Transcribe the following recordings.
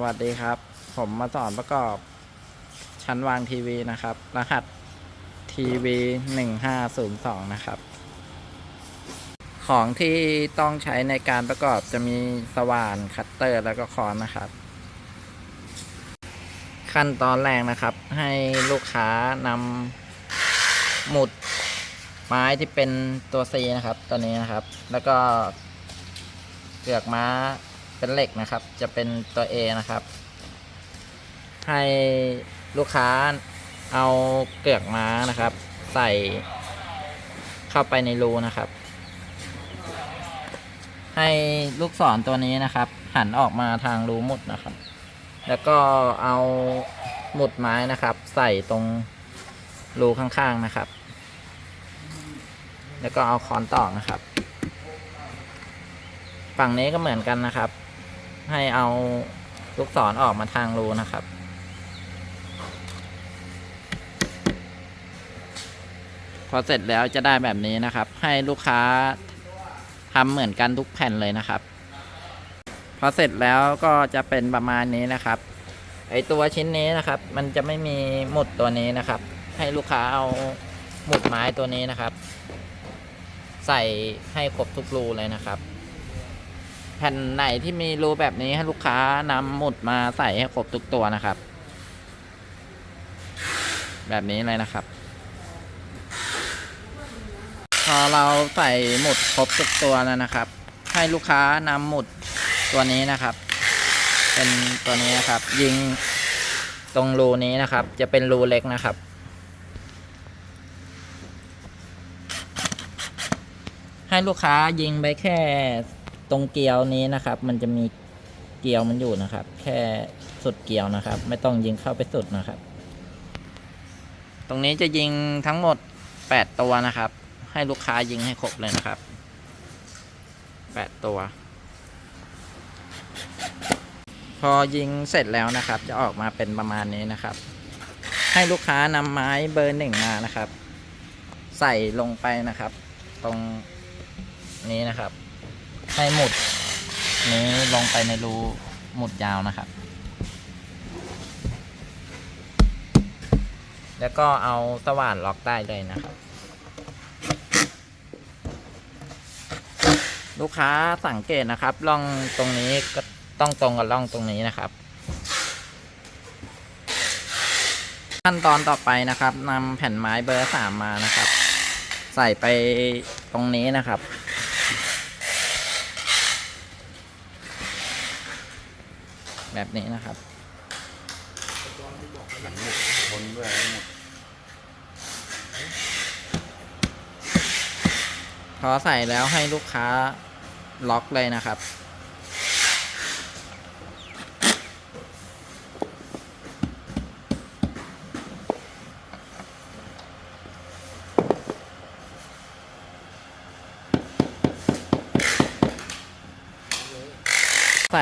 สวัสดีครับ ผมมาสอนประกอบ ชั้นวางทีวีนะครับ รหัสทีวีหนึ่งห้าศูนย์สองนะครับ ของที่ต้องใช้ในการประกอบจะมีสว่านคัตเตอร์แล้วก็ค้อนนะครับ ขั้นตอนแรกนะครับ ให้ลูกค้านำหมุดไม้ที่เป็นตัว C นะครับ ตัวนี้นะครับ แล้วก็เกือกม้า เป็นเหล็กนะครับ จะเป็นตัว A นะครับ ให้ลูกค้าเอาเกือกม้านะครับ ใส่เข้าไปในรูนะครับ ให้ลูกศรตัวนี้นะครับ หันออกมาทางรูหมุดนะครับ แล้วก็เอาหมุดไม้นะครับ ใส่ตรงรูข้างๆนะครับ แล้วก็เอาค้อนตอกนะครับ ฝั่งนี้ก็เหมือนกันนะครับ ให้เอาลูกศรออกมาทางรูนะครับ พอเสร็จแล้วจะได้แบบนี้นะครับ ให้ลูกค้าทำเหมือนกันทุกแผ่นเลยนะครับ พอเสร็จแล้วก็จะเป็นประมาณนี้นะครับ ไอตัวชิ้นนี้นะครับ มันจะไม่มีหมุดตัวนี้นะครับ ให้ลูกค้าเอาหมุดไม้ตัวนี้นะครับ ใส่ให้ครบทุกรูเลยนะครับ แผ่นไหนที่มีรูแบบนี้ให้ลูกค้านำหมุดมาใส่ให้ครบทุกตัวนะครับ แบบนี้เลยนะครับ พอเราใส่หมุดครบทุกตัวแล้วนะครับ ให้ลูกค้านำหมุดตัวนี้นะครับ เป็นตัวนี้นะครับ ยิงตรงรูนี้นะครับ จะเป็นรูเล็กนะครับให้ลูกค้ายิงไปแค่ ตรงเกลียวนี้นะครับ มันจะมีเกลียวมันอยู่นะครับ แค่สุดเกลียวนะครับ ไม่ต้องยิงเข้าไปสุดนะครับ ตรงนี้จะยิงทั้งหมด 8 ตัวนะครับ ให้ลูกค้ายิงให้ครบเลยนะครับ 8 ตัว พอยิงเสร็จแล้วนะครับ จะออกมาเป็นประมาณนี้นะครับ ให้ลูกค้านำไม้เบอร์หนึ่งมานะครับ ใส่ลงไปนะครับ ตรงนี้นะครับ ให้หมุดนี้ลงไปในรูหมุดยาวนะครับ แล้วก็เอาสว่านล็อกได้เลยนะครับ ลูกค้าสังเกตนะครับร่องตรงนี้ก็ต้องตรงกับร่องตรงนี้นะครับ ขั้นตอนต่อไปนะครับนำแผ่นไม้เบอร์สามมานะครับ ใส่ไปตรงนี้นะครับ แบบนี้นะครับหลังหมดทนด้วยหมดพอใส่แล้วให้ลูกค้าล็อกเลยนะครับ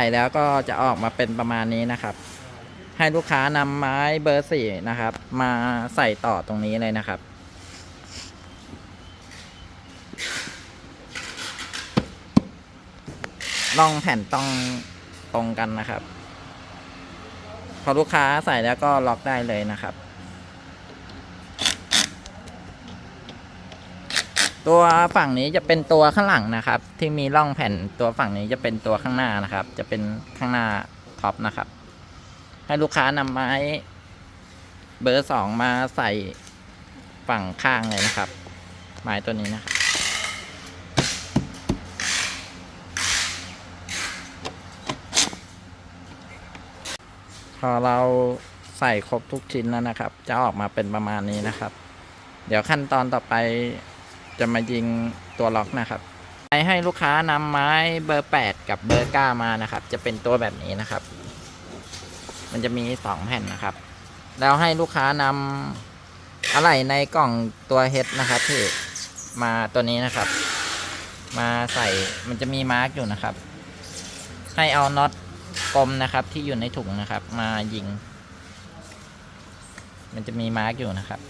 ส่แล้วก็จะออกมาเป็นประมาณนี้นะครับ ให้ลูกค้านำไม้เบอร์สี่นะครับ มาใส่ต่อตรงนี้เลยนะครับร่องแผ่นต้องตรงกันนะครับ พอลูกค้าใส่แล้วก็ล็อกได้เลยนะครับ ตัวฝั่งนี้จะเป็นตัวข้างหลังนะครับ ที่มีร่องแผ่นตัวฝั่งนี้จะเป็นตัวข้างหน้านะครับ จะเป็นข้างหน้าท็อปนะครับ ให้ลูกค้านำไม้เบอร์สองมาใส่ฝั่งข้างเลยนะครับ ไม้ตัวนี้นะครับพอเราใส่ครบทุกชิ้นแล้วนะครับ จะออกมาเป็นประมาณนี้นะครับ เดี๋ยวขั้นตอนต่อไป จะมายิงตัวล็อกนะครับให้ลูกค้านำไม้เบอร์ 8 กับเบอร์ 9 มานะครับ จะเป็นตัวแบบนี้นะครับ มันจะมีสองแผ่นนะครับ แล้วให้ลูกค้านำอะไรในกล่องตัวเฮดนะครับที่มาตัวนี้นะครับ มาใส่มันจะมีมาร์กอยู่นะครับ ให้เอาน็อตกลมนะครับที่อยู่ในถุงนะครับ มายิง มันจะมีมาร์กอยู่นะครับ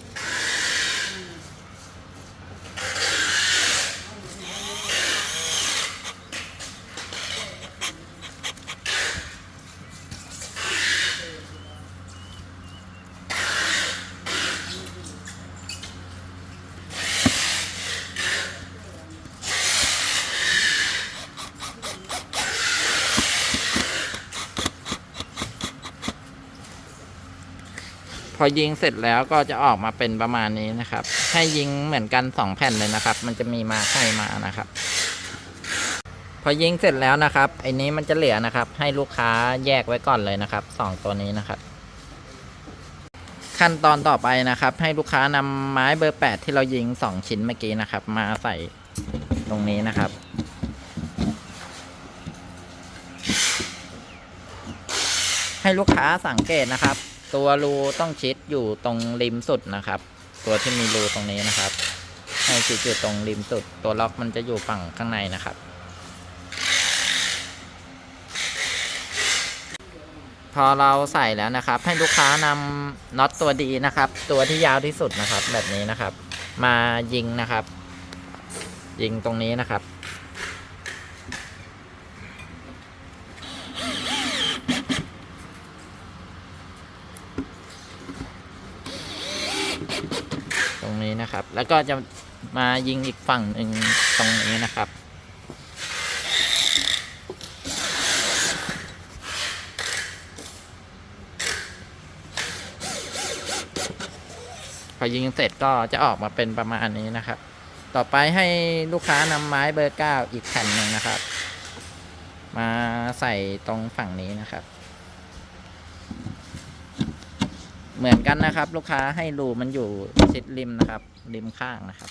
อยิงเสร็จแล้วก็จะออกมาเป็นประมาณนี้นะครับ ให้ยิงเหมือนกันสองแผ่นเลยนะครับ มันจะมีมาให้มานะครับ พอยิงเสร็จแล้วนะครับไอ้นี้มันจะเหลือนะครับ ให้ลูกค้าแยกไว้ก่อนเลยนะครับสองตัวนี้นะครับ ขั้นตอนต่อไปนะครับ ให้ลูกค้านำไม้เบอร์8ที่เรายิง2ชิ้นเมื่อกี้นะครับ มาใส่ตรงนี้นะครับให้ลูกค้าสังเกตนะครับ ตัวรูต้องชิดอยู่ตรงริมสุดนะครับ ตัวที่มีรูตรงนี้นะครับ ให้ชิดอยู่ตรงริมสุด ตัวล็อกมันจะอยู่ฝั่งข้างในนะครับ พอเราใส่แล้วนะครับ ให้ลูกค้านำน็อตตัวดีนะครับ ตัวที่ยาวที่สุดนะครับ แบบนี้นะครับ มายิงนะครับ ยิงตรงนี้นะครับ นี้นะครับ แล้วก็จะมายิงอีกฝั่งหนึ่งตรงนี้นะครับ พอยิงเสร็จก็จะออกมาเป็นประมาณนี้นะครับ ต่อไปให้ลูกค้านำไม้เบอร์เก้าอีกแผ่นหนึ่งนะครับ มาใส่ตรงฝั่งนี้นะครับ เหมือนกันนะครับ ลูกค้าให้รูมันอยู่ชิดริมนะครับ ริมข้างนะครับ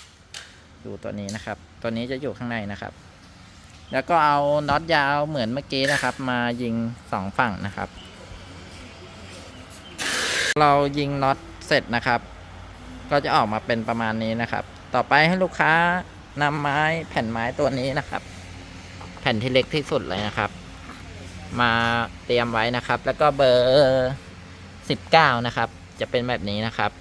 ดูตัวนี้นะครับ ตัวนี้จะอยู่ข้างในนะครับ แล้วก็เอาน็อตยาวเหมือนเมื่อกี้นะครับ มายิงสองฝั่งนะครับ เรายิงน็อตเสร็จนะครับ ก็จะออกมาเป็นประมาณนี้นะครับ ต่อไปให้ลูกค้านำไม้แผ่นไม้ตัวนี้นะครับ แผ่นที่เล็กที่สุดเลยนะครับ มาเตรียมไว้นะครับ แล้วก็เบอร์สิบเก้านะครับ จะเป็นแบบนี้นะครับ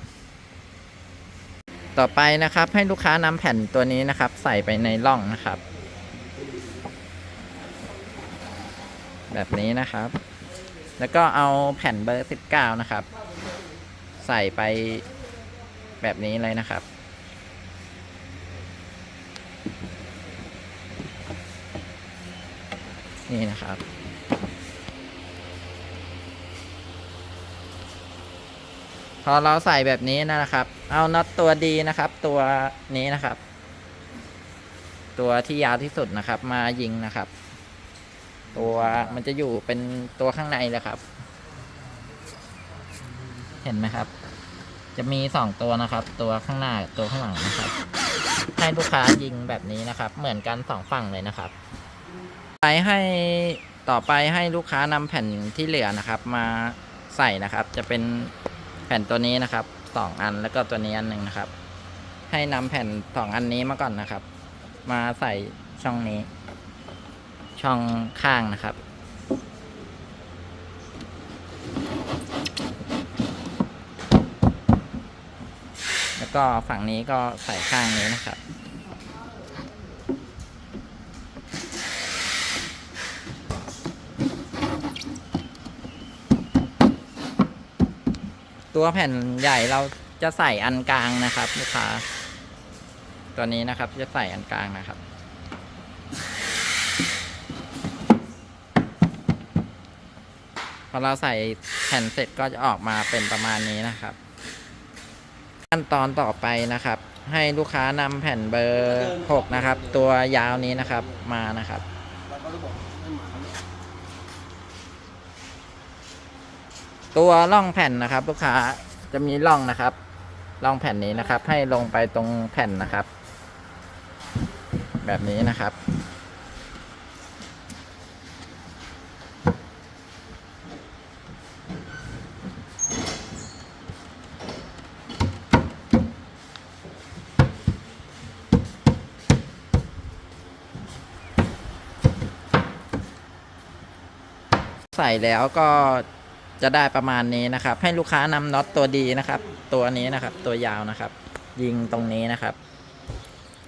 ต่อไปนะครับให้ลูกค้านำแผ่นตัวนี้นะครับ ใส่ไปในร่องนะครับ แบบนี้นะครับ แล้วก็เอาแผ่นเบอร์สิบเก้านะครับ ใส่ไปแบบนี้เลยนะครับนี่นะครับ อเราใส่แบบนี้นะครับ เอาน็อตตัวดีนะครับ ตัวนี้นะครับ ตัวที่ยาวที่สุดนะครับ มายิงนะครับ ตัวมันจะอยู่เป็นตัวข้างในเลยครับ เห็นไหมครับ จะมีสองตัวนะครับ ตัวข้างหน้าตัวข้างหลังนะครับ ให้ลูกค้ายิงแบบนี้นะครับ เหมือนกันสองฝั่งเลยนะครับไปให้ต่อไปให้ลูกค้านำแผ่นที่เหลือนะครับ มาใส่นะครับ จะเป็น ผ่นตัวนี้นะครับสองอันแล้วก็ตัวนี้อันหนึ่งนะครับ ให้นำแผ่นสองอันนี้มาก่อนนะครับ มาใส่ช่องนี้ ช่องข้างนะครับ แล้วก็ฝั่งนี้ก็ใส่ข้างนี้นะครับ ตัวแผ่นใหญ่เราจะใส่อันกลางนะครับลูกค้าตัวนี้นะครับจะใส่อันกลางนะครับ พอเราใส่แผ่นเสร็จก็จะออกมาเป็นประมาณนี้นะครับ ขั้นตอนต่อไปนะครับ ให้ลูกค้านำแผ่นเบอร์ 6 นะครับ ตัวยาวนี้นะครับมานะครับ ตัวร่องแผ่นนะครับ ลูกค้าจะมีร่องนะครับร่องแผ่นนี้นะครับ ให้ลงไปตรงแผ่นนะครับ แบบนี้นะครับใส่แล้วก็ จะได้ประมาณนี้นะครับ ให้ลูกค้านำน็อตตัวดีนะครับ ตัวนี้นะครับ ตัวยาวนะครับ ยิงตรงนี้นะครับ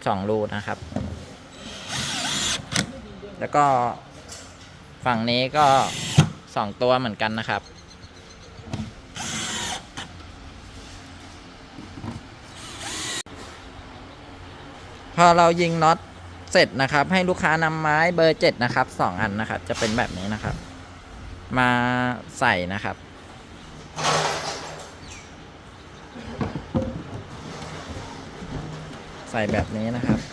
สองรูนะครับ แล้วก็ฝั่งนี้ก็สองตัวเหมือนกันนะครับ พอเรายิงน็อตเสร็จนะครับ ให้ลูกค้านำไม้เบอร์เจ็ดนะครับสองอันนะครับ จะเป็นแบบนี้นะครับ มาใส่นะครับ ใส่แบบนี้นะครับ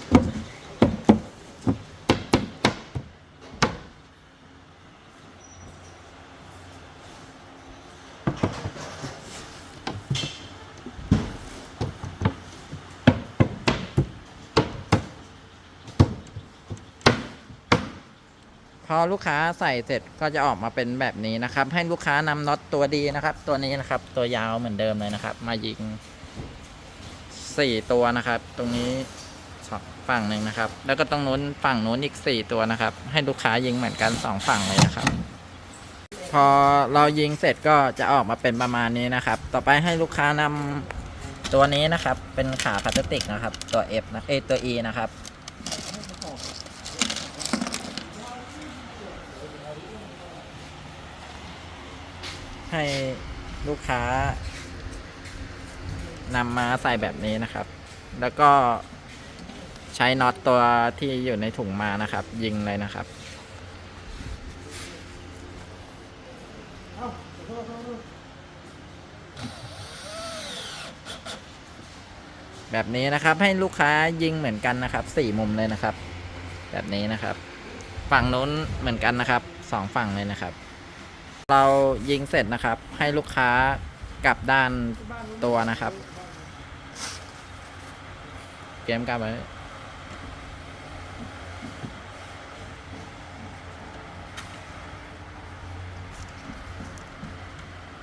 พอลูกค้าใส่เสร็จก็จะออกมาเป็นแบบนี้นะครับ ให้ลูกค้านำน็อตตัวดีนะครับ ตัวนี้นะครับตัวยาวเหมือนเดิมเลยนะครับ มายิงสี่ตัวนะครับ ตรงนี้ฝั่งหนึ่งนะครับ แล้วก็ตรงนู้นฝั่งนู้นอีกสี่ตัวนะครับ ให้ลูกค้ายิงเหมือนกันสองฝั่งเลยนะครับ พอเรายิงเสร็จก็จะออกมาเป็นประมาณนี้นะครับ ต่อไปให้ลูกค้านำตัวนี้นะครับ เป็นขาพลาสติกนะครับ ตัว F นะเอตัว E นะครับ ให้ลูกค้านำมาใส่แบบนี้นะครับ แล้วก็ใช้น็อตตัวที่อยู่ในถุงมานะครับ ยิงเลยนะครับแบบนี้นะครับให้ลูกค้ายิงเหมือนกันนะครับสี่มุมเลยนะครับ แบบนี้นะครับ ฝั่งนู้นเหมือนกันนะครับสองฝั่งเลยนะครับ เรายิงเสร็จนะครับ ให้ลูกค้ากลับด้านตัวนะครับ เกมกลับไป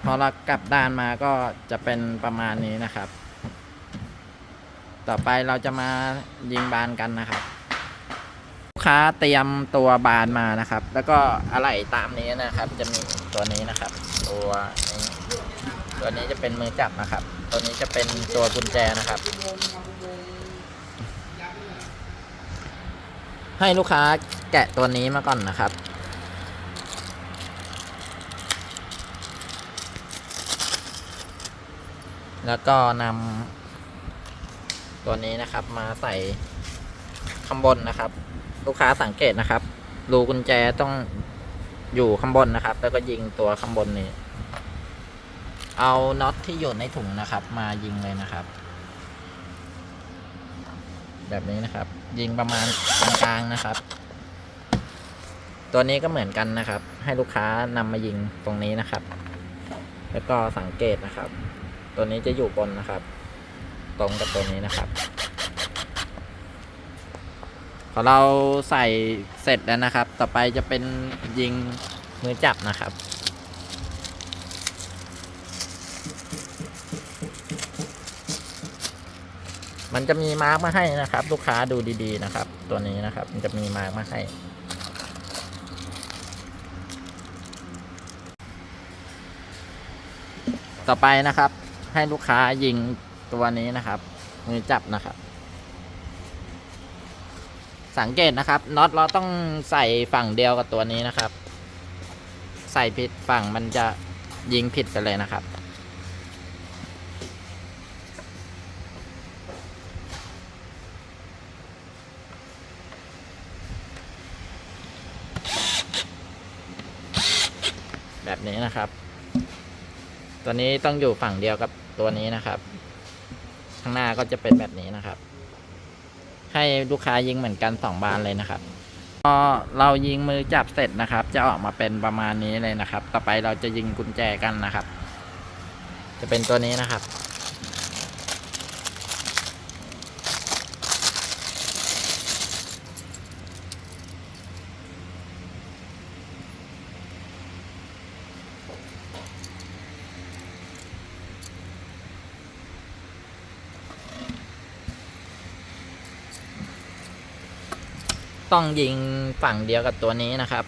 พอเรากลับด้านมาก็จะเป็นประมาณนี้นะครับ ต่อไปเราจะมายิงบานกันนะครับ ลูกค้าเตรียมตัวบานมานะครับ แล้วก็อะไรตามนี้นะครับจะมี ตัวนี้นะครับ ตัวนี้ตัวนี้จะเป็นมือจับนะครับ ตัวนี้จะเป็นตัวกุญแจนะครับ ให้ลูกค้าแกะตัวนี้มาก่อนนะครับแล้วก็นำตัวนี้นะครับมาใส่ข้างบนนะครับ ลูกค้าสังเกตนะครับ รูกุญแจต้อง อยู่ข้างบนนะครับ แล้วก็ยิงตัวข้างบนนี้ เอาน็อตที่อยู่ในถุงนะครับ มายิงเลยนะครับ แบบนี้นะครับ ยิงประมาณกลางๆนะครับ ตัวนี้ก็เหมือนกันนะครับ ให้ลูกค้านำมายิงตรงนี้นะครับ แล้วก็สังเกตนะครับ ตัวนี้จะอยู่บนนะครับ ตรงกับตัวนี้นะครับ พอเราใส่เสร็จแล้วนะครับ ต่อไปจะเป็นยิงมือจับนะครับ มันจะมีมาร์กมาให้นะครับ ลูกค้าดูดีๆนะครับ ตัวนี้นะครับ มันจะมีมาร์กมาให้ ต่อไปนะครับ ให้ลูกค้ายิงตัวนี้นะครับ มือจับนะครับ สังเกตนะครับน็อตเราต้องใส่ฝั่งเดียวกับตัวนี้นะครับ ใส่ผิดฝั่งมันจะยิงผิดไปเลยนะครับ แบบนี้นะครับ ตัวนี้ต้องอยู่ฝั่งเดียวกับตัวนี้นะครับ ข้างหน้าก็จะเป็นแบบนี้นะครับ ให้ลูกค้ายิงเหมือนกันสองบานเลยนะครับพอเรายิงมือจับเสร็จนะครับ จะออกมาเป็นประมาณนี้เลยนะครับ ต่อไปเราจะยิงกุญแจกันนะครับ จะเป็นตัวนี้นะครับ ต้องยิงฝั่งเดียวกับตัวนี้นะครับ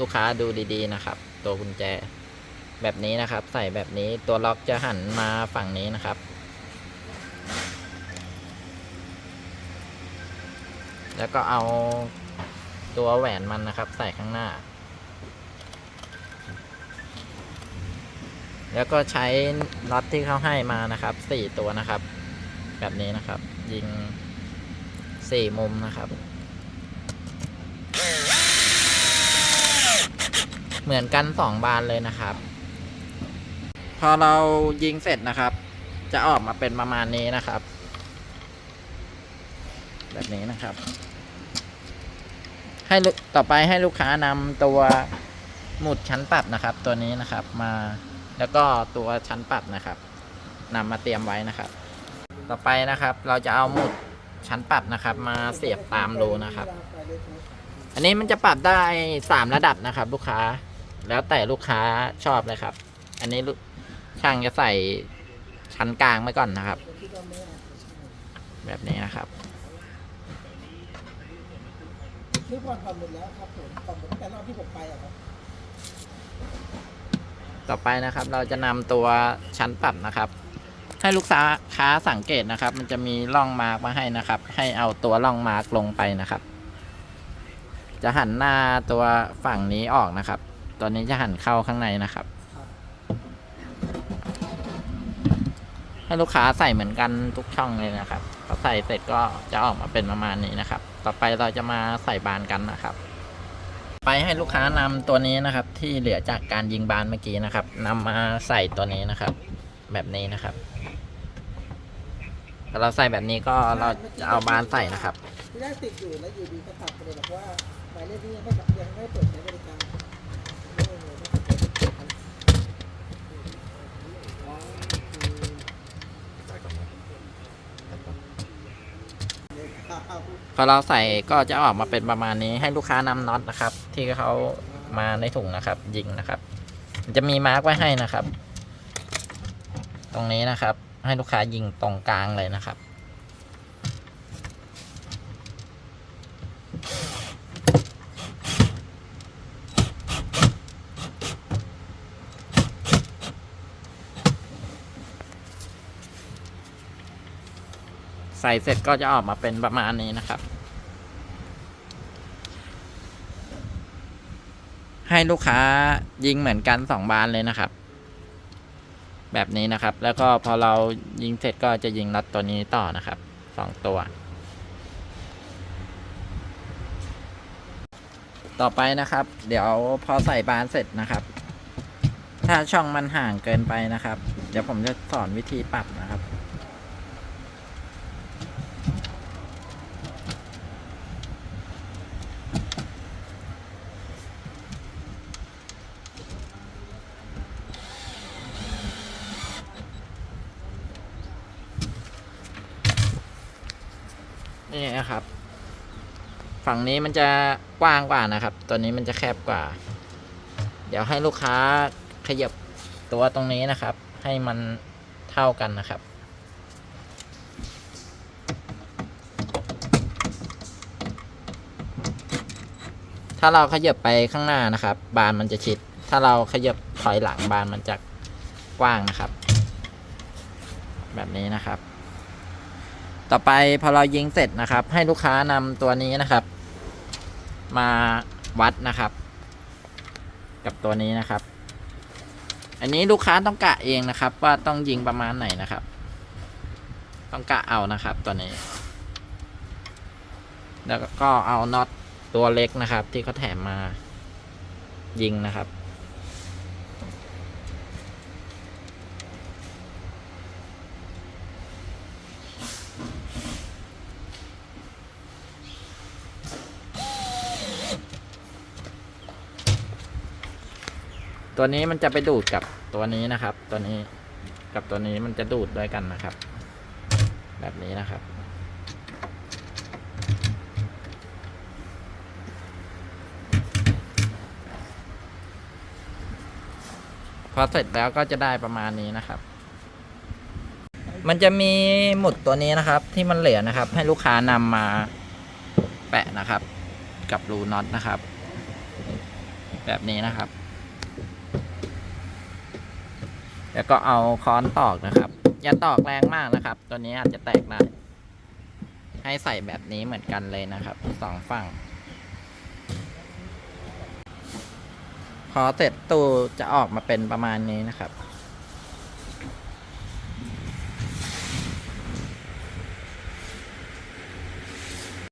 ลูกค้าดูดีๆนะครับ ตัวกุญแจแบบนี้นะครับ ใส่แบบนี้ตัวล็อกจะหันมาฝั่งนี้นะครับ แล้วก็เอาตัวแหวนมันนะครับ ใส่ข้างหน้า แล้วก็ใช้น็อตที่เขาให้มานะครับสี่ตัวนะครับ แบบนี้นะครับ ยิงสี่มุมนะครับ เหมือนกันสองบานเลยนะครับ พอเรายิงเสร็จนะครับ จะออกมาเป็นประมาณนี้นะครับ แบบนี้นะครับ ให้ต่อไปให้ลูกค้านำตัวหมุดชั้นปรับนะครับ ตัวนี้นะครับมาแล้วก็ตัวชั้นปรับนะครับนำมาเตรียมไว้นะครับ ต่อไปนะครับ เราจะเอาหมุดชั้นปรับนะครับ มาเสียบตามรูนะครับ อันนี้มันจะปรับได้สามระดับนะครับ ลูกค้า แล้วแต่ลูกค้าชอบเลยครับ อันนี้ลูกช่างจะใส่ชั้นกลางไว้ก่อนนะครับ แบบนี้นะครับซื้อผ่อนผ่อนหมดแล้วครับผมผ่อนหมดตั้งแต่รอบที่ผมไปอะครับต่อไปนะครับ เราจะนำตัวชั้นปรับนะครับ ให้ลูกค้าค้าสังเกตนะครับ มันจะมีร่องมาร์กมาให้นะครับ ให้เอาตัวร่องมาร์กลงไปนะครับ จะหันหน้าตัวฝั่งนี้ออกนะครับ ตัวนี้จะหันเข้าข้างในนะครับ ให้ลูกค้าใส่เหมือนกันทุกช่องเลยนะครับพอใส่เสร็จก็จะออกมาเป็นประมาณนี้นะครับ ต่อไปเราจะมาใส่บานกันนะครับ ไปให้ลูกค้านำตัวนี้นะครับ ที่เหลือจากการยิงบานเมื่อกี้นะครับนำมาใส่ตัวนี้นะครับ แบบนี้นะครับพอเราใส่แบบนี้ก็เราจะเอาบานใส่นะครับที่แรกติดอยู่แล้วอยู่ดีก็ตัดไปเลยบอกว่าหมายเลขนี้ยังไม่ยังไม่เปิดใช้บริการไม่เลยอ๋อคือครับ พอเราใส่ก็จะออกมาเป็นประมาณนี้ให้ลูกค้านำน็อตนะครับ ที่เขามาในถุงนะครับ ยิงนะครับ จะมีมาร์กไว้ให้นะครับ ตรงนี้นะครับ ให้ลูกค้ายิงตรงกลางเลยนะครับ ใส่เสร็จก็จะออกมาเป็นประมาณนี้นะครับ ให้ลูกค้ายิงเหมือนกันสองบานเลยนะครับ แบบนี้นะครับ แล้วก็พอเรายิงเสร็จก็จะยิงน็อตตัวนี้ต่อนะครับสองตัว ต่อไปนะครับ เดี๋ยวพอใส่บานเสร็จนะครับ ถ้าช่องมันห่างเกินไปนะครับ เดี๋ยวผมจะสอนวิธีปรับนะครับ นี่นะครับ ฝั่ งนี้มันจะกว้างกว่านะครับ ตัวนี้มันจะแคบกว่า เดี๋ยวให้ลูกค้าขยับตัวตรงนี้นะครับ ให้มันเท่ากันนะครับ ถ้าเราขยับไปข้างหน้านะครับ บานมันจะชิด ถ้าเราขยับถอยหลังบานมันจะกว้างนะครับ แบบนี้นะครับต่อไปพอเรายิงเสร็จนะครับ ให้ลูกค้านำตัวนี้นะครับ มาวัดนะครับ กับตัวนี้นะครับ อันนี้ลูกค้าต้องกะเองนะครับ ว่าต้องยิงประมาณไหนนะครับ ต้องกะเอานะครับตัวนี้ แล้วก็เอาน็อตตัวเล็กนะครับ ที่เขาแถมมายิงนะครับ ตัวนี้มันจะไปดูดกับตัวนี้นะครับ ตัวนี้กับตัวนี้มันจะดูดด้วยกันนะครับ แบบนี้นะครับ พอเสร็จแล้วก็จะได้ประมาณนี้นะครับ มันจะมีหมุดตัวนี้นะครับ ที่มันเหลือนะครับ ให้ลูกค้านำมาแปะนะครับ กับรูน็อตนะครับ แบบนี้นะครับ แล้วก็เอาค้อนตอกนะครับ อย่าตอกแรงมากนะครับ ตัวนี้อาจจะแตกได้ ให้ใส่แบบนี้เหมือนกันเลยนะครับสองฝั่ง พอเสร็จตู้จะออกมาเป็นประมาณนี้นะครับ